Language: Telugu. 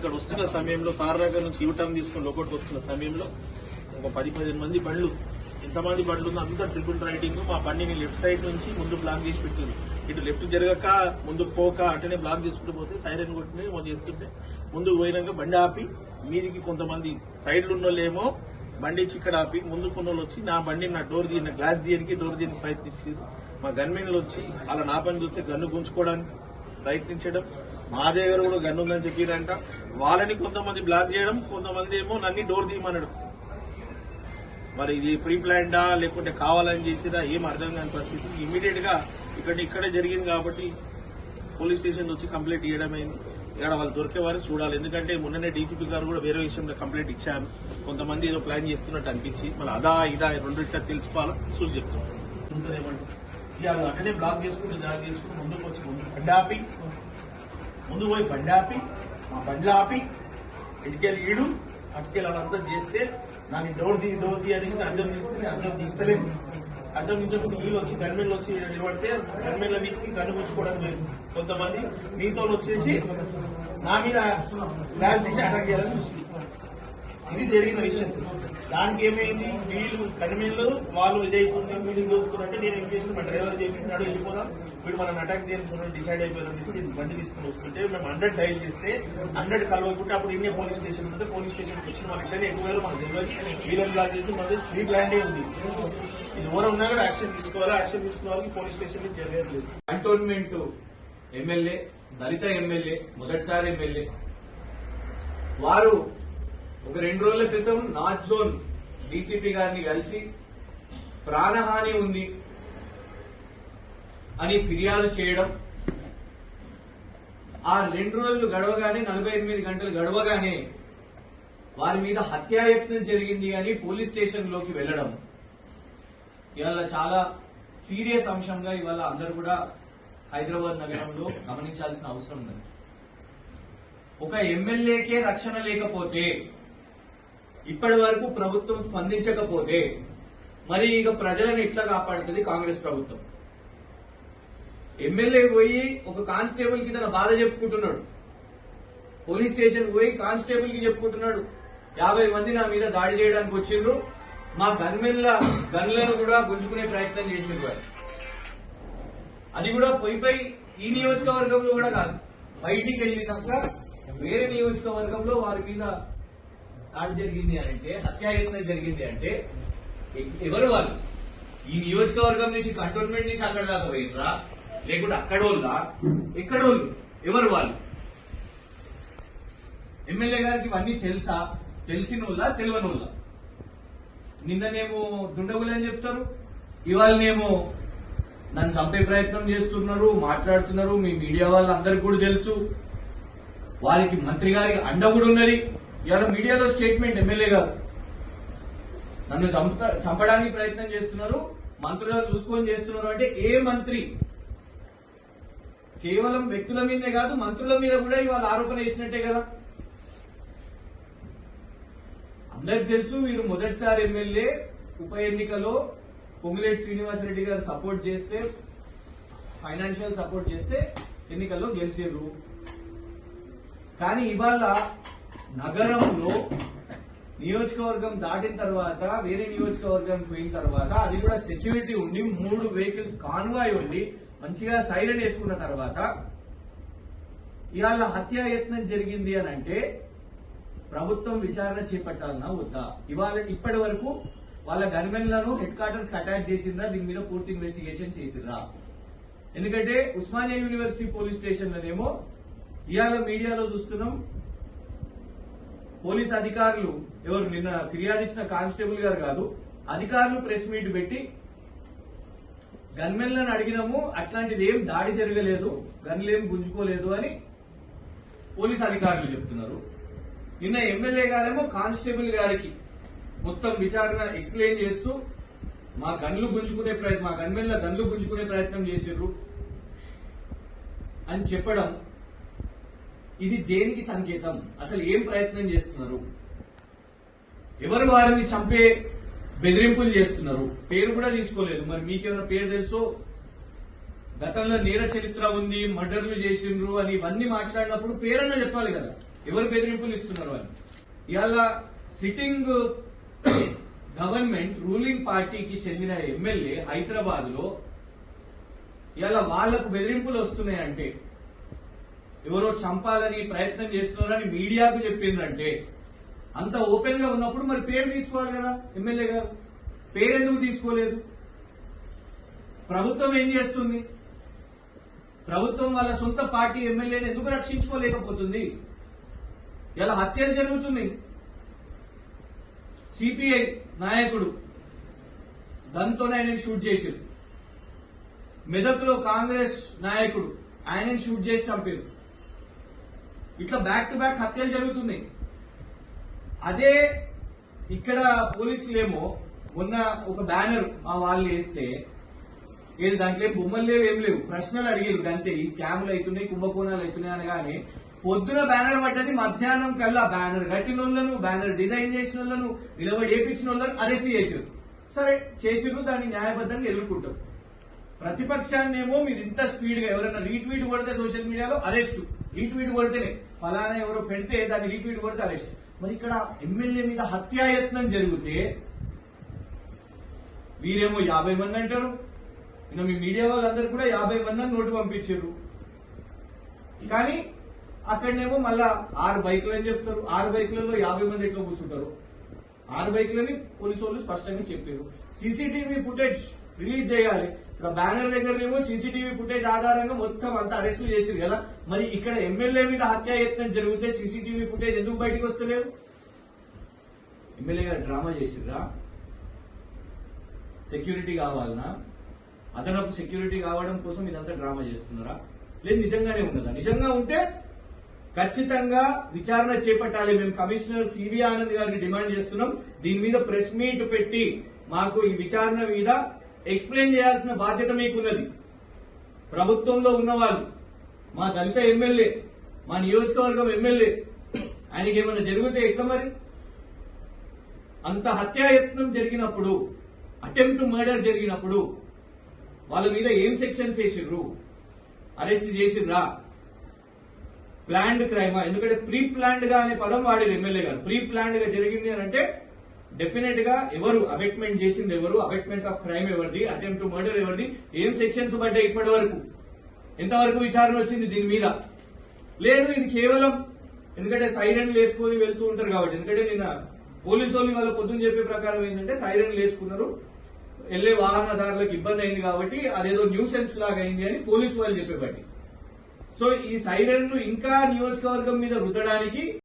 ఇక్కడ వస్తున్న సమయంలో తారనగర్ నుంచి యూటర్న్ తీసుకుని లోపలికి వస్తున్న సమయంలో ఒక పది పదిహేను మంది బండ్లు ఎంతమంది బండ్లు ఉందో అంతా ట్రిపుల్ రైడింగ్ మా బండిని లెఫ్ట్ సైడ్ నుంచి ముందు బ్లాక్ చేసి పెట్టింది. ఇటు లెఫ్ట్ జరగక ముందుకు పోక అటనే బ్లాక్ చేసుకుంటూ పోతే సైరన్ కొట్టిన చేస్తుంటే ముందుకు పోయినాక బండి ఆపి మీదికి కొంతమంది సైడ్లు ఉన్నోళ్ళేమో బండి ఇచ్చి ఇక్కడ ఆపి ముందుకున్న వాళ్ళు వచ్చి నా బండి నా డోర్ తీయన గ్లాస్ తీయడానికి డోర్ తీయడానికి ప్రయత్నించారు. మా గన్మెన్లు వచ్చి అలా నా పని చూస్తే గన్ను గుంజుకోవడానికి ప్రయత్నించడం మా దగ్గర కూడా గన్ను ఉందని చెప్పిరంట. వాళ్ళని కొంతమంది బ్లాక్ చేయడం కొంతమంది ఏమో నన్ను డోర్ తీయమనడం. మరి ఇది ప్రీ ప్లాన్డా లేకుంటే కావాలని చేసిరా ఏం అర్థం కాని పరిస్థితి. ఇమీడియట్గా ఇక్కడ ఇక్కడే జరిగింది కాబట్టి పోలీస్ స్టేషన్ వచ్చి కంప్లైంట్ ఇవ్వడమైంది ఇక్కడ వాళ్ళు దొరికే వారు చూడాలి. ఎందుకంటే మొన్ననే డీసీపీ గారు కూడా వేరే విషయంలో కంప్లైంట్ ఇచ్చాను కొంతమంది ఏదో ప్లాన్ చేస్తున్నట్టు అనిపించి మళ్ళీ అదా ఇదా రెండు ఇట్లా తెలుసుకోవాలా? చూసి చెప్తాను అక్కడే బ్లాక్ చేసుకుంటూ జాగ్ చేసుకుంటూ ముందుకు వచ్చి ముందు ముందు పోయి బండి ఆపి మా బండ్లు ఆపి ఇటుకెళ్ళి ఈడు అటుకెళ్ళి వాళ్ళంతా చేస్తే నాకు డోర్ తీ డోర్ తీ అని అర్థం తీస్తే అర్థం తీస్తలేదు అర్థం తీసేప్పుడు వీళ్ళు వచ్చి గన్మెన్లు వచ్చి నిలబడితే గన్మెన్ల మీదకి కన్ను పుచ్చుకోవడం లేదు. కొంతమంది మీతో వచ్చేసి నా మీద గ్లాస్ తీసి అటాక్ చేయాలని చూస్తుంది ఇది జరిగిన విషయం. దానికి ఏమైంది? వీళ్ళు కనిమిళ్ళు వాళ్ళు ఇదైతుంది వీళ్ళు చూసుకున్నట్టే నేను ఏం చేసిన మా డ్రైవర్ చేపించినాడు వెళ్ళిపోదాం. వీడు మనం అటాక్ చేయాల్సుకున్నాడు డిసైడ్ అయిపోయారు అనేసి నేను బండి తీసుకుని వస్తుంటే మేము హండ్రెడ్ డైల్ చేస్తే హండ్రెడ్ కలవకుంటే అప్పుడు ఇండియా పోలీస్ స్టేషన్ ఉంటే పోలీస్ స్టేషన్కి వచ్చిన వాళ్ళు ఇట్లనే ఎక్కువ వేలు మనకు తెలియదు. వీళ్ళని బ్లాక్ చేసి మన ఫ్రీ బ్లాండే ఉంది. ఇది ఎవరు ఉన్నా కూడా యాక్షన్ తీసుకోవాలి? యాక్షన్ తీసుకున్న వాళ్ళకి పోలీస్ స్టేషన్ నుంచి జరగట్లేదు కంటోన్మెంట్ ఎమ్మెల్యే దళిత ఎమ్మెల్యే మొదటిసారి ఎమ్మెల్యే. వారు ఒక రెండు రోజుల క్రితం నార్త్ జోన్ డీసీపీ గారిని కలిసి ప్రాణహాని ఉంది అని ఫిర్యాదు చేయడం ఆ రెండు రోజులు గడవగానే నలభై ఎనిమిది గంటలు గడవగానే వారి మీద హత్యాయత్నం జరిగింది అని పోలీస్ స్టేషన్లోకి వెళ్ళడం ఇవాళ చాలా సీరియస్ అంశంగా ఇవాళ అందరూ కూడా హైదరాబాద్ నగరంలో గమనించాల్సిన అవసరం ఉంది ఒక ఎమ్మెల్యేకే రక్షణ లేకపోతే ఇప్పటి వరకు ప్రభుత్వం స్పందించకపోతే మరి ఇక ప్రజలను ఎట్లా కాపాడుతుంది కాంగ్రెస్ ప్రభుత్వం? ఎమ్మెల్యే పోయి ఒక కానిస్టేబుల్కి తన బాధ చెప్పుకుంటున్నాడు. పోలీస్ స్టేషన్ పోయి కానిస్టేబుల్కి చెప్పుకుంటున్నాడు. యాభై మంది నా మీద దాడి చేయడానికి వచ్చిండ్రు. మా గన్మెన్ల గన్లను కూడా గుంజుకునే ప్రయత్నం చేసిండ్రు వారు. అది కూడా పోయిపోయి ఈ నియోజకవర్గంలో కూడా కాదు. బయటికి వెళ్ళినాక వేరే నియోజకవర్గంలో వారి మీద దాడి జరిగింది అని అంటే హత్యాయత్నం జరిగింది అంటే ఎవరు వాళ్ళు? ఈ నియోజకవర్గం నుంచి కంటోన్మెంట్ నుంచి అక్కడ దాకా పోయినరా లేకుంటే అక్కడ వాళ్ళా? ఎక్కడ వాళ్ళు? ఎవరు వాళ్ళు? ఎమ్మెల్యే గారికి ఇవన్నీ తెలుసా? తెలిసిన వాళ్ళ తెలియని వాళ్ళ నిన్ననేమో దుండగులని చెప్తారు. ఇవాళనేమో నన్ను చంపే ప్రయత్నం చేస్తున్నారు మాట్లాడుతున్నారు. మీ మీడియా వాళ్ళందరికీ కూడా తెలుసు. వారికి మంత్రి గారికి అండ కూడా ఉన్నది. ఇవాళ మీడియాలో స్టేట్మెంట్ ఎమ్మెల్యే గారు. నన్ను చంప చంపడానికి ప్రయత్నం చేస్తున్నారు. మంత్రులను చూసుకొని చేస్తున్నారు అంటే ఏ మంత్రి? కేవలం వ్యక్తుల మీదే కాదు మంత్రుల మీద కూడా ఇవాళ ఆరోపణ వేసినట్టే కదా. అందరికి తెలుసు వీరు మొదటిసారి ఎమ్మెల్యే ఉప ఎన్నికలో పొంగులేటి శ్రీనివాసరెడ్డి గారు సపోర్ట్ చేస్తే ఫైనాన్షియల్ సపోర్ట్ చేస్తే ఎన్నికల్లో గెలిచారు. కానీ ఇవాళ నగరంలో నియోజకవర్గం దాటిన తర్వాత వేరే నియోజకవర్గం పోయిన తర్వాత అది కూడా సెక్యూరిటీ ఉండి మూడు వెహికల్స్ కాన్వాయ్ ఉండి మంచిగా సైరన్ వేసుకున్న తర్వాత ఇవాళ హత్యాయత్నం జరిగింది అని అంటే ప్రభుత్వం విచారణ చేపట్టాలన్నా వద్దా? ఇవాళ ఇప్పటి వరకు వాళ్ళ గన్మెన్లను హెడ్ క్వార్టర్స్ అటాచ్ చేసిందా దీని మీద పూర్తి ఇన్వెస్టిగేషన్ చేసిందా ఎందుకంటే ఉస్మానియా యూనివర్సిటీ పోలీస్ స్టేషన్లనేమో ఇవాళ మీడియాలో చూస్తున్నాం పోలీస్ అధికారులు ఎవరు నిన్న ఫిర్యాదు ఇచ్చిన కానిస్టేబుల్ గారు కాదు అధికారులు ప్రెస్ మీట్ పెట్టి గన్మెన్లను అడిగినాము అట్లాంటిది ఏం దాడి జరగలేదు గన్లేం గుంజుకోలేదు అని పోలీస్ అధికారులు చెప్తున్నారు. నిన్న ఎమ్మెల్యే గారేమో కానిస్టేబుల్ గారికి మొత్తం విచారణ ఎక్స్ప్లెయిన్ చేస్తూ మా గన్లు గుంజుకునే ప్రయత్నం మా గన్మెన్ల గన్లు గుంజుకునే ప్రయత్నం చేసిర్రు అని చెప్పడం ఇది దేనికి సంకేతం? అసలు ఏం ప్రయత్నం చేస్తున్నారు? ఎవరు వారిని చంపే బెదిరింపులు చేస్తున్నారు? పేరు కూడా తీసుకోలేదు. మరి మీకేమైనా పేరు తెలుసో? గతంలో నేర చరిత్ర ఉంది మర్డర్లు చేసిండ్రు అని ఇవన్నీ మాట్లాడినప్పుడు పేరన్నా చెప్పాలి కదా. ఎవరు బెదిరింపులు ఇస్తున్నారు అని? ఇవాళ సిట్టింగ్ గవర్నమెంట్ రూలింగ్ పార్టీకి చెందిన ఎమ్మెల్యే హైదరాబాద్లో ఇవాళ వాళ్ళకు బెదిరింపులు వస్తున్నాయంటే ఎవరో చంపాలని ప్రయత్నం చేస్తున్నారని మీడియాకు చెప్పిందంటే అంత ఓపెన్గా ఉన్నప్పుడు మరి పేరు తీసుకోవాలి కదా ఎమ్మెల్యే గారు? పేరెందుకు తీసుకోలేదు? ప్రభుత్వం ఏం చేస్తుంది? ప్రభుత్వం వాళ్ళ సొంత పార్టీ ఎమ్మెల్యేని ఎందుకు రక్షించుకోలేకపోతుంది? ఇలా హత్యలు జరుగుతున్నాయి. సిపిఐ నాయకుడు దాంతోనే ఆయనని షూట్ చేశారు మెదక్లో కాంగ్రెస్ నాయకుడు ఆయనని షూట్ చేసి చంపారు ఇట్లా బ్యాక్ టు బ్యాక్ హత్యలు జరుగుతున్నాయి. అదే ఇక్కడ పోలీసులేమో మొన్న ఒక బ్యానర్ మా వాళ్ళు వేస్తే ఏది దాంట్లో బొమ్మలు లేవు ఏం లేవు. ప్రశ్నలు అడిగారు అంతే ఈ స్కాములు అవుతున్నాయి కుంభకోణాలు అవుతున్నాయి అనగానే పొద్దున బ్యానర్ పడ్డది మధ్యాహ్నం కల్లా బ్యానర్ కట్టిన వాళ్ళను బ్యానర్ డిజైన్ చేసిన వాళ్ళను నిలబడి ఏపించిన వాళ్ళను అరెస్ట్ చేసారు సరే చేసిరు దాన్ని న్యాయబద్ధంగా ఎదుర్కొంటాం ప్రతిపక్షాన్నేమో మీరు ఇంత స్పీడ్గా ఎవరైనా రీట్వీట్ కొడితే సోషల్ మీడియాలో అరెస్టు రీట్వీట్ కొడితేనే. ఫలానా ఎవరో పెడితే దాన్ని రీట్వీట్ కొడితే అరెస్ట్ మరి ఇక్కడ ఎమ్మెల్యే మీద హత్యాయత్నం జరిగితే వీరేమో యాభై మంది అంటారు. ఇంకా మీ మీడియా వాళ్ళందరూ కూడా యాభై మంది అని నోటు పంపించారు. కానీ అక్కడనేమో మళ్ళా ఆరు బైకులు అని చెప్తారు. ఆరు బైకులలో యాభై మంది ఎట్లా కూర్చుంటారు? ఆరు బైకులని పోలీసు వాళ్ళు స్పష్టంగా చెప్పారు. సీసీటీవీ ఫుటేజ్ రిలీజ్ చేయాలి. ఇక్కడ బ్యానర్ దగ్గరనేమో సీసీటీవీ ఫుటేజ్ ఆధారంగా మొత్తం అంతా అరెస్టులు చేసింది కదా. మరి ఇక్కడ ఎమ్మెల్యే మీద హత్యాయత్నం జరిగితే సీసీటీవీ ఫుటేజ్ ఎందుకు బయటకు వస్తలేదు? ఎమ్మెల్యే గారు డ్రామా చేసిర్రా? సెక్యూరిటీ కావాలనా? అదనపు సెక్యూరిటీ కావడం కోసం ఇదంతా డ్రామా చేస్తున్నారా? లేదు నిజంగానే ఉన్నదా? నిజంగా ఉంటే ఖచ్చితంగా విచారణ చేపట్టాలి. మేము కమిషనర్ సివి ఆనంద్ గారిని డిమాండ్ చేస్తున్నాం. దీని మీద ప్రెస్ మీట్ పెట్టి మాకు ఈ విచారణ మీద ఎక్స్ప్లెయిన్ చేయాల్సిన బాధ్యత మీకున్నది. ప్రభుత్వంలో ఉన్నవాళ్ళు మా దళిత ఎమ్మెల్యే మా నియోజకవర్గం ఎమ్మెల్యే ఆయనకి ఏమైనా జరిగితే ఎట్లా మరి? అంత హత్యాయత్నం జరిగినప్పుడు అటెంప్ట్ మర్డర్ జరిగినప్పుడు వాళ్ళ మీద ఏం సెక్షన్స్ వేసిర్రు? అరెస్ట్ చేసిర్రా? ప్లాన్డ్ క్రైమా? ఎందుకంటే ప్రీ ప్లాన్డ్గా అనే పదం వాడారు ఎమ్మెల్యే గారు. ప్రీ ప్లాన్డ్గా జరిగింది అని అంటే డెఫినెట్గా ఎవరు అబెట్మెంట్ చేసింది ఎవరు? అబెట్మెంట్ ఆఫ్ క్రైమ్ ఎవరిది? అటెంప్ట్ మర్డర్ ఎవరిది? ఏం సెక్షన్స్ పడ్డాయి ఇప్పటి వరకు ఎంతవరకు విచారణ వచ్చింది దీని మీద? లేదు ఇది కేవలం ఎందుకంటే సైరన్లు వేసుకొని వెళ్తూ ఉంటారు కాబట్టి. ఎందుకంటే నిన్న పోలీసు వాళ్ళు వాళ్ళ పొద్దున్న చెప్పే ప్రకారం ఏంటంటే సైరన్లు వేసుకున్నారు వెళ్ళే వాహనదారులకు ఇబ్బంది అయింది కాబట్టి అదేదో న్యూసెన్స్ లాగా అయింది అని పోలీసు వాళ్ళు చెప్పేబట్టి సో ఈ సైరన్లు ఇంకా నియోజకవర్గం మీద రుద్దడానికి